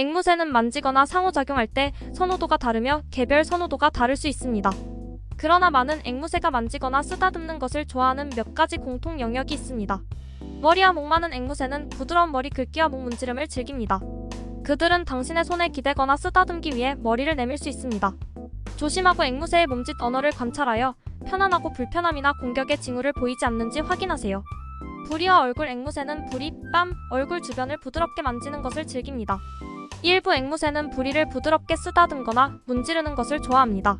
앵무새는 만지거나 상호작용할 때 선호도가 다르며 개별 선호도가 다를 수 있습니다. 그러나 많은 앵무새가 만지거나 쓰다듬는 것을 좋아하는 몇 가지 공통 영역이 있습니다. 머리와 목 많은 앵무새는 부드러운 머리 긁기와 목 문지름을 즐깁니다. 그들은 당신의 손에 기대거나 쓰다듬기 위해 머리를 내밀 수 있습니다. 조심하고 앵무새의 몸짓 언어를 관찰하여 편안하고 불편함이나 공격의 징후를 보이지 않는지 확인하세요. 부리와 얼굴 앵무새는 부리, 뺨, 얼굴 주변을 부드럽게 만지는 것을 즐깁니다. 일부 앵무새는 부리를 부드럽게 쓰다듬거나 문지르는 것을 좋아합니다.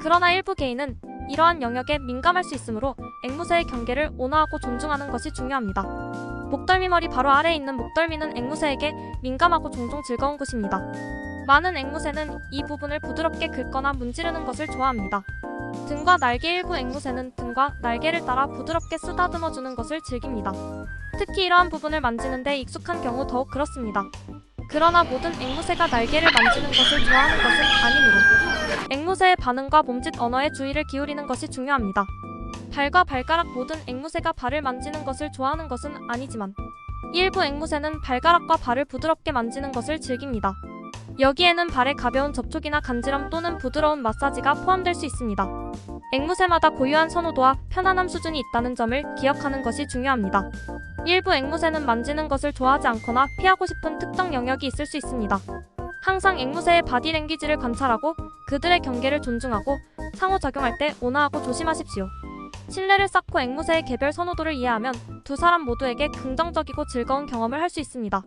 그러나 일부 개인은 이러한 영역에 민감할 수 있으므로 앵무새의 경계를 온화하고 존중하는 것이 중요합니다. 목덜미 머리 바로 아래에 있는 목덜미는 앵무새에게 민감하고 종종 즐거운 곳입니다. 많은 앵무새는 이 부분을 부드럽게 긁거나 문지르는 것을 좋아합니다. 등과 날개 일부 앵무새는 등과 날개를 따라 부드럽게 쓰다듬어 주는 것을 즐깁니다. 특히 이러한 부분을 만지는데 익숙한 경우 더욱 그렇습니다. 그러나 모든 앵무새가 날개를 만지는 것을 좋아하는 것은 아니므로 앵무새의 반응과 몸짓 언어에 주의를 기울이는 것이 중요합니다. 발과 발가락 모든 앵무새가 발을 만지는 것을 좋아하는 것은 아니지만 일부 앵무새는 발가락과 발을 부드럽게 만지는 것을 즐깁니다. 여기에는 발의 가벼운 접촉이나 간지럼 또는 부드러운 마사지가 포함될 수 있습니다. 앵무새마다 고유한 선호도와 편안함 수준이 있다는 점을 기억하는 것이 중요합니다. 일부 앵무새는 만지는 것을 좋아하지 않거나 피하고 싶은 특정 영역이 있을 수 있습니다. 항상 앵무새의 바디랭귀지를 관찰하고 그들의 경계를 존중하고 상호작용할 때 온화하고 조심하십시오. 신뢰를 쌓고 앵무새의 개별 선호도를 이해하면 두 사람 모두에게 긍정적이고 즐거운 경험을 할 수 있습니다.